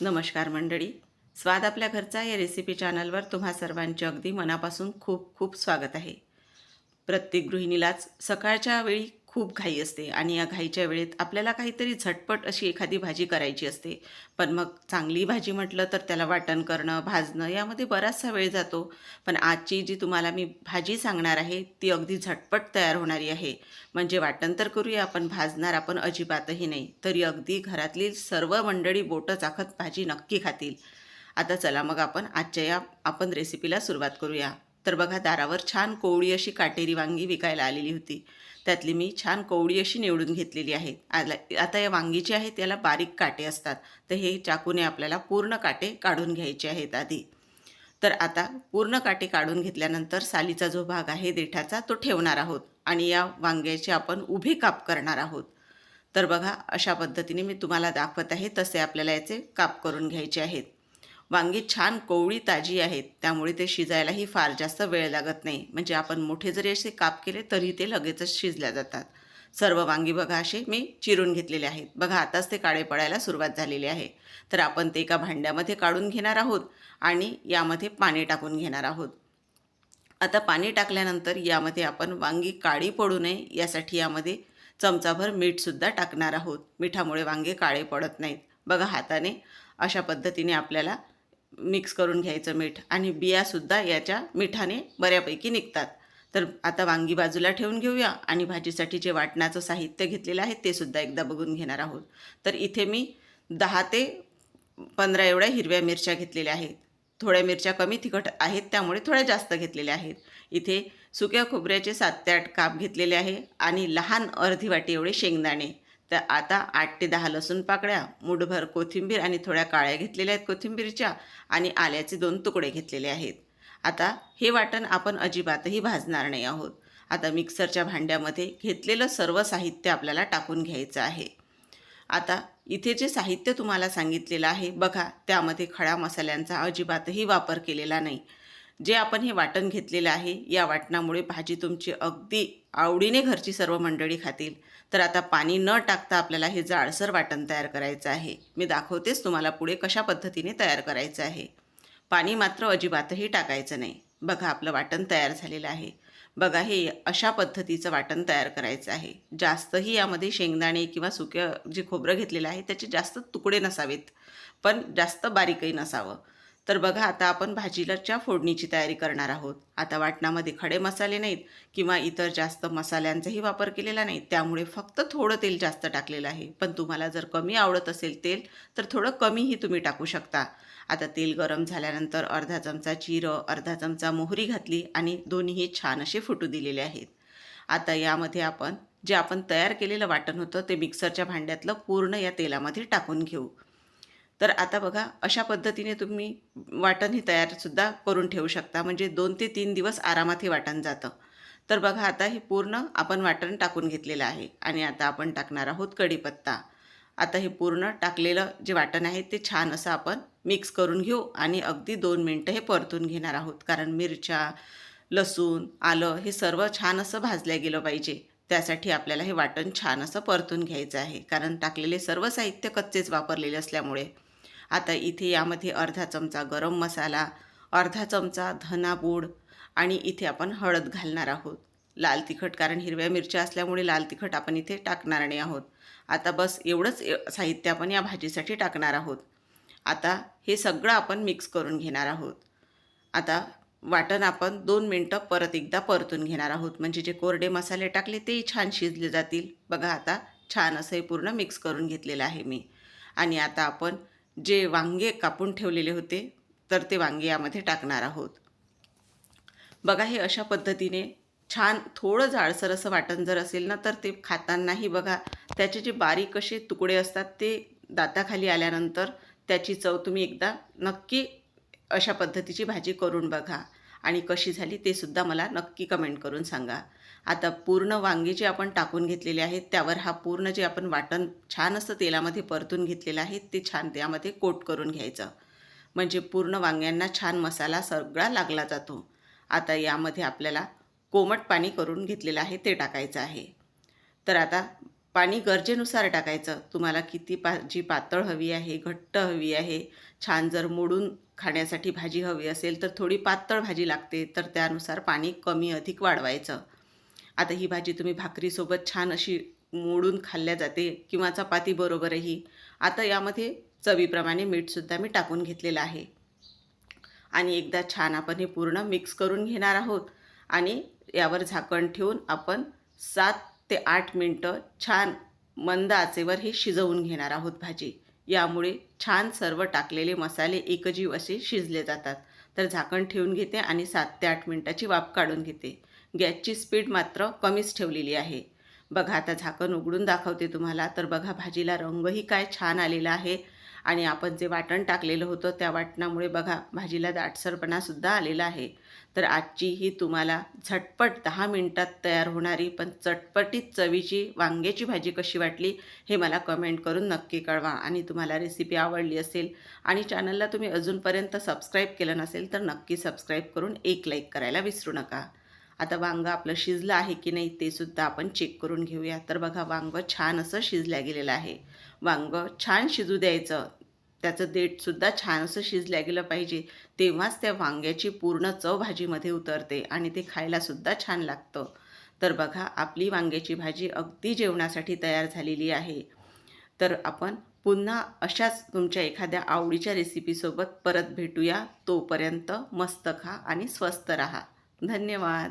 नमस्कार मंडळी. स्वाद आपल्या घरचा या रेसिपी चॅनलवर तुम्हा सर्वांचे अगदी मनापासून खूप खूप स्वागत आहे. प्रत्येक गृहिणीलाच सकाळच्या वेळी खूप घाई असते आणि या घाईच्या वेळेत आपल्याला काहीतरी झटपट अशी एखादी भाजी करायची असते. पण मग चांगली भाजी म्हटलं तर त्याला वाटण करणं भाजणं यामध्ये बराचसा वेळ जातो. पण आजची जी तुम्हाला मी भाजी सांगणार आहे ती अगदी झटपट तयार होणारी आहे. म्हणजे वाटण तर करूया आपण भाजणार आपण अजिबातही नाही. तरी अगदी घरातली सर्व मंडळी बोटं चाखत भाजी नक्की खातील. आता चला मग आपण आजच्या या आपण रेसिपीला सुरुवात करूया. तर बघा दारावर छान कोवळी अशी काटेरी वांगी विकायला आलेली होती. त्यातली मी छान कोवळी अशी निवडून घेतलेली आहे. आला आता या वांगीची आहेत याला बारीक काटे असतात. तर हे चाकूने आपल्याला पूर्ण काटे काढून घ्यायचे आहेत आधी. तर आता पूर्ण काटे काढून घेतल्यानंतर सालीचा जो भाग आहे देठाचा तो ठेवणार आहोत. आणि या वांग्याचे आपण उभे काप करणार आहोत. तर बघा अशा पद्धतीने मी तुम्हाला दाखवत आहे तसे आपल्याला याचे काप करून घ्यायचे आहेत. वांगी छान कोवळी ताजी आहेत. त्यामुळे ते शिजायलाही फार जास्त वेळ लागत नाही. म्हणजे आपण मोठे जरी असे काप केले तरी ते लगेचच शिजल्या जातात. सर्व वांगी बघा असे मी चिरून घेतलेले आहेत. बघा आताच ते काळे पडायला सुरुवात झालेली आहे. तर आपण ते एका भांड्यामध्ये काढून घेणार आहोत आणि यामध्ये पाणी टाकून घेणार आहोत. आता पाणी टाकल्यानंतर यामध्ये आपण वांगी काळी पडू नये यासाठी यामध्ये चमचाभर मीठसुद्धा टाकणार आहोत. मिठामुळे वांगे काळे पडत नाहीत. बघा हाताने अशा पद्धतीने आपल्याला मिक्स करून घ्यायचं मीठ आणि बियासुद्धा याच्या मिठाने बऱ्यापैकी निघतात. तर आता वांगी बाजूला ठेवून घेऊया आणि भाजीसाठी जे वाटणाचं साहित्य घेतलेलं आहे ते सुद्धा एकदा बघून घेणार आहोत. तर इथे मी दहा ते पंधरा एवढ्या हिरव्या मिरच्या घेतलेल्या आहेत. थोड्या मिरच्या कमी तिखट आहेत त्यामुळे थोड्या जास्त घेतलेल्या आहेत. इथे सुक्या खोबऱ्याचे सात ते आठ काप घेतलेले आहे आणि लहान अर्धी वाटी एवढे शेंगदाणे. तर आता आठ ते दहा लसूण पाकळ्या मुठभर कोथिंबीर आणि थोड्या काळ्या घेतलेल्या आहेत कोथिंबीरच्या आणि आल्याचे दोन तुकडे घेतलेले आहेत. आता हे वाटण आपण अजिबातही भाजणार नाही आहोत. आता मिक्सरच्या भांड्यामध्ये घेतलेलं सर्व साहित्य आपल्याला टाकून घ्यायचं आहे. आता इथे जे साहित्य तुम्हाला सांगितलेलं आहे बघा त्यामध्ये खडा मसाल्यांचा अजिबातही वापर केलेला नाही. जे आपण हे वाटण घेतलेलं आहे या वाटणामुळे भाजी तुमची अगदी आवडीने घरची सर्व मंडळी खातील. तर आता पाणी न टाकता आपल्याला हे जाडसर वाटण तयार करायचं आहे. मी दाखवतेच तुम्हाला पुढे कशा पद्धतीने तयार करायचं आहे. पाणी मात्र अजिबातही टाकायचं नाही. बघा आपलं वाटण तयार झालेलं आहे. बघा हे अशा पद्धतीचं वाटण तयार करायचं आहे. जास्तही यामध्ये शेंगदाणे किंवा सुक्या जे खोबरं घेतलेलं आहे त्याचे जास्त तुकडे नसावेत. पण जास्त बारीकही नसावं. तर बघा आता आपण भाजीलाच्या फोडणीची तयारी करणार आहोत. आता वाटणामध्ये खडे मसाले नाहीत किंवा इतर जास्त मसाल्यांचाही वापर केलेला नाही. त्यामुळे फक्त थोडं तेल जास्त टाकलेलं आहे. पण तुम्हाला जर कमी आवडत असेल तेल तर थोडं कमीही तुम्ही टाकू शकता. आता तेल गरम झाल्यानंतर अर्धा चमचा जिरं अर्धा चमचा मोहरी घातली आणि दोन्हीही छान असे फुटू दिलेले आहेत. आता यामध्ये आपण जे आपण तयार केलेलं वाटण होतं ते मिक्सरच्या भांड्यातलं पूर्ण या तेलामध्ये टाकून घेऊ. तर आता बघा अशा पद्धतीने तुम्ही वाटण हे तयारसुद्धा करून ठेवू शकता. म्हणजे दोन ते तीन दिवस आरामात हे वाटण जातं. तर बघा आता हे पूर्ण आपण वाटण टाकून घेतलेलं आहे आणि आता आपण टाकणार आहोत कढीपत्ता. आता हे पूर्ण टाकलेलं जे वाटण आहे ते छान असं आपण मिक्स करून घेऊ आणि अगदी दोन मिनटं हे परतून घेणार आहोत. कारण मिरच्या लसूण आलं हे सर्व छान असं भाजल्या गेलं पाहिजे. त्यासाठी आपल्याला हे वाटण छान असं परतून घ्यायचं आहे. कारण टाकलेले सर्व साहित्य कच्चेच वापरलेले असल्यामुळे. आता इथे यामध्ये अर्धा चमचा गरम मसाला अर्धा चमचा धनापूड आणि इथे आपण हळद घालणार आहोत. लाल तिखट कारण हिरव्या मिरच्या असल्यामुळे लाल तिखट आपण इथे टाकणार नाही आहोत. आता बस एवढंच साहित्य आपण या भाजीसाठी टाकणार आहोत. आता हे सगळं आपण मिक्स करून घेणार आहोत. आता वाटण आपण दोन मिनटं परत एकदा परतून घेणार आहोत. म्हणजे जे कोरडे मसाले टाकले तेही छान शिजले जातील. बघा आता छान असं हे पूर्ण मिक्स करून घेतलेलं आहे मी. आणि आता आपण जे वांगे कापून ठेवलेले होते तर ते वांगे यामध्ये टाकणार आहोत. बघा हे अशा पद्धतीने छान थोडं जाडसर असं वाटण जर असेल ना तर ते खातानाही बघा त्याचे जे बारीक असे तुकडे असतात ते दाताखाली आल्यानंतर त्याची चव तुम्ही एकदा नक्की अशा पद्धतीची भाजी करून बघा. आणि कशी झाली ते सुद्धा मला नक्की कमेंट करून सांगा. आता पूर्ण वांगी जे आपण टाकून घेतलेले आहेत त्यावर हा पूर्ण जे आपण वाटण छान असं तेलामध्ये परतून घेतलेलं आहे ते छान त्यामध्ये कोट करून घ्यायचं. म्हणजे पूर्ण वांग्यांना छान मसाला सगळा लागला जातो. आता यामध्ये आपल्याला कोमट पाणी करून घेतलेलं आहे ते टाकायचं आहे. तर आता पाणी गरजेनुसार टाकायचं. तुम्हाला किती पा जी पातळ हवी आहे घट्ट हवी आहे छान जर मोडून खाण्यासाठी भाजी हवी असेल तर थोडी पातळ भाजी लागते तर त्यानुसार पाणी कमी अधिक वाढवायचं. आता ही भाजी तुम्ही भाकरीसोबत छान अशी मोडून खाल्ल्या जाते किंवा चपातीबरोबरही आता यामध्ये चवीप्रमाणे मीठसुद्धा मी टाकून घेतलेलं आहे. आणि एकदा छान आपण हे पूर्ण मिक्स करून घेणार आहोत आणि यावर झाकण ठेवून आपण सात ते आठ मिनटं छान मंद आचेवर हे शिजवून घेणार आहोत भाजी. यामुळे छान सर्व टाकलेले मसाले एकजीव असे शिजले जातात. तर झाकण ठेवून घेते आणि सात ते आठ मिनटाची वाफ काढून घेते. गॅसची स्पीड मात्र कमीच ठेवलेली आहे. बघा आता झाकण उघडून दाखवते तुम्हाला. तर बघा भाजीला रंगही काय छान आलेला आहे. आणि आपण जे वाटण टाकलेलं होतं त्या वाटणामुळे बघा भाजीला दाटसरपणासुद्धा आलेला आहे. तर आजची ही तुम्हाला झटपट दहा मिनटात तयार होणारी पण चटपटीत चवीची वांग्याची भाजी कशी वाटली हे मला कमेंट करून नक्की कळवा. आणि तुम्हाला रेसिपी आवडली असेल आणि चॅनलला तुम्ही अजूनपर्यंत सबस्क्राईब केलं नसेल तर नक्की सबस्क्राईब करून एक लाईक करायला विसरू नका. आता वांगं आपलं शिजलं आहे की नाही ते सुद्धा आपण चेक करून घेऊया. तर बघा वांगं छान असं शिजल्या गेलेलं आहे. वांगं छान शिजू द्यायचं. त्याचं देठसुद्धा छान असं शिजल्या गेलं पाहिजे. तेव्हाच त्या वांग्याची पूर्ण चव भाजीमध्ये उतरते आणि ते खायलासुद्धा छान लागतं. तर बघा आपली वांग्याची भाजी अगदी जेवणासाठी तयार झालेली आहे. तर आपण पुन्हा अशाच तुमच्या एखाद्या आवडीच्या रेसिपीसोबत परत भेटूया. तोपर्यंत मस्त खा आणि स्वस्त राहा. धन्यवाद.